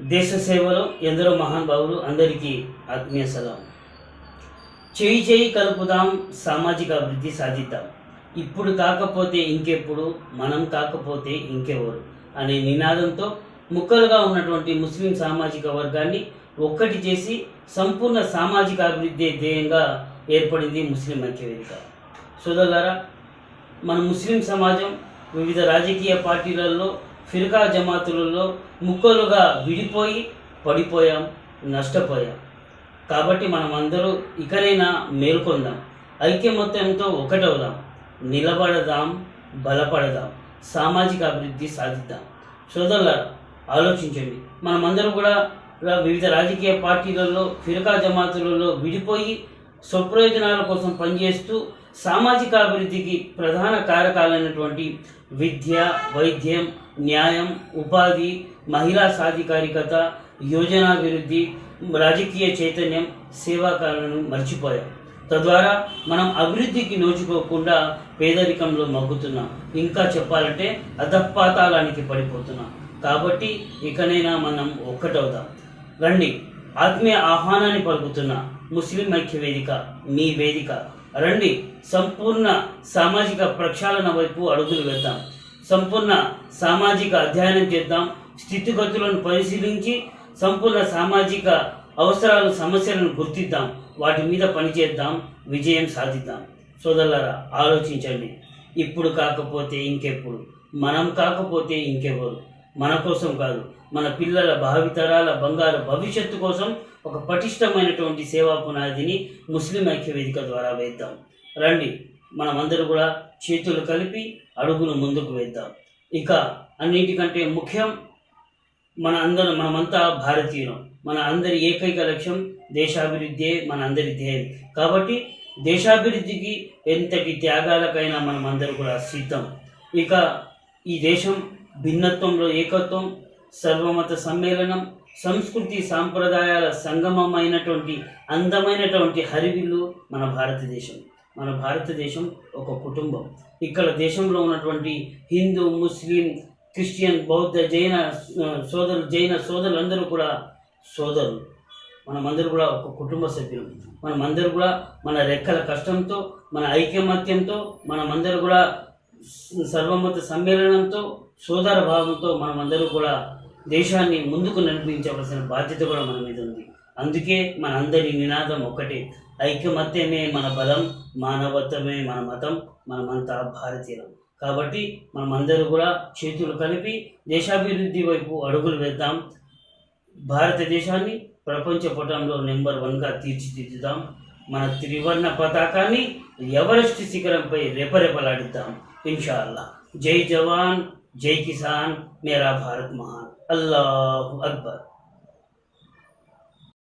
దేశ సేవలో ఎందరో మహానుభావులు అందరికీ ఆత్మీయ సలాం. చేయి చేయి కలుపుదాం సామాజిక అభివృద్ధి సాధిద్దాం. ఇప్పుడు కాకపోతే ఇంకెప్పుడు మనం కాకపోతే ఇంకెవరు అనే నినాదంతో ముక్కలుగా ఉన్నటువంటి ముస్లిం సామాజిక వర్గాన్ని ఒక్కటి చేసి సంపూర్ణ సామాజిక అభివృద్ధి ధ్యేయంగా ఏర్పడింది ముస్లిం ఐక్యవేదిక. సోదరులారా మన ముస్లిం సమాజం వివిధ రాజకీయ పార్టీలలో ఫిర్కా జమాతులలో ముక్కలుగా విడిపోయి పడిపోయాం నష్టపోయాం. కాబట్టి మనం అందరూ ఇకనైనా మేల్కొందాం. ఐక్యమత్యంతో ఒకటవుదాం. నిలబడదాం బలపడదాం. సామాజిక అభివృద్ధి సాధిద్దాం. సోదరులారా ఆలోచించండి. మనమందరం కూడా వివిధ రాజకీయ పార్టీలలో ఫిర్కా జమాతులలో విడిపోయి స్వప్రయోజనాల కోసం పనిచేస్తూ సామాజిక అభివృద్ధికి ప్రధాన కారకాలైనటువంటి విద్య వైద్యం న్యాయం ఉపాధి మహిళా సాధికారికత యోజనాభివృద్ధి రాజకీయ చైతన్యం సేవాకాలను మర్చిపోయాం. తద్వారా మనం అభివృద్ధికి నోచుకోకుండా పేదరికంలో మగ్గుతున్నాం. ఇంకా చెప్పాలంటే అధపాతాళానికి పడిపోతున్నాం. కాబట్టి ఇకనైనా మనం ఒక్కటవుదాం. రండి. ఆత్మీయ ఆహ్వానాన్ని పలుకుతున్నా. ముస్లిం ఐక్య వేదిక మీ వేదిక. రండి సంపూర్ణ సామాజిక ప్రక్షాళన వైపు అడుగులు వేద్దాం. సంపూర్ణ సామాజిక అధ్యయనం చేద్దాం. స్థితిగతులను పరిశీలించి సంపూర్ణ సామాజిక అవసరాలు సమస్యలను గుర్తిద్దాం. వాటి మీద పనిచేద్దాం విజయం సాధిద్దాం. సోదరులారా ఆలోచించండి. ఇప్పుడు కాకపోతే ఇంకెప్పుడు? మనం కాకపోతే ఇంకెవరు మన కోసం కాదు మన పిల్లల భావితరాల బంగారు భవిష్యత్తు కోసం ఒక పటిష్టమైనటువంటి సేవా పునాదిని ముస్లిం ఐక్యవేదిక ద్వారా వేద్దాం. రండి మనమందరూ కూడా చేతులు కలిపి అడుగులు ముందుకు వేద్దాం. ఇక అన్నిటికంటే ముఖ్యం మన అందరం మనమంతా భారతీయులం. మన అందరి ఏకైక లక్ష్యం దేశాభివృద్ధి మన అందరి ధ్యేయం. కాబట్టి దేశాభివృద్ధికి ఎంతటి త్యాగాలకైనా మనం అందరూ కూడా సిద్ధం. ఇక ఈ దేశం భిన్నత్వంలో ఏకత్వం సర్వమత సమ్మేళనం సంస్కృతి సాంప్రదాయాల సంగమమైనటువంటి అందమైనటువంటి హరివిల్లు మన భారతదేశం. మన భారతదేశం ఒక కుటుంబం. ఇక్కడ దేశంలో ఉన్నటువంటి హిందూ ముస్లిం క్రిస్టియన్ బౌద్ధ జైన సోదరులు జైన సోదరులందరూ కూడా సోదరులు. మనమందరూ కూడా ఒక కుటుంబ సభ్యులు. మనమందరూ కూడా మన రెక్కల కష్టంతో మన ఐకమత్యంతో మనమందరూ కూడా సర్వమత సమ్మేళనంతో సోదర భావంతో మనమందరూ కూడా దేశాన్ని ముందుకు నడిపించవలసిన బాధ్యత కూడా మన మీద ఉంది. అందుకే మన అందరి నినాదం ఒకటే ఐక్యమత్యమే మన బలం మానవత్వమే మన మతం మనమంతా భారతీయులం. కాబట్టి మనమందరూ కూడా చేతులు కలిపి దేశాభివృద్ధి వైపు అడుగులు వేద్దాం. భారతదేశాన్ని ప్రపంచ పటంలో నెంబర్ వన్గా తీర్చిదిద్దుదాం. మన త్రివర్ణ పతాకాన్ని ఎవరెస్ట్ శిఖరంపై రెపరెపలాడిద్దాం. इंशाल्लाह। जय जवान जय किसान मेरा भारत महान। अल्लाह अकबर।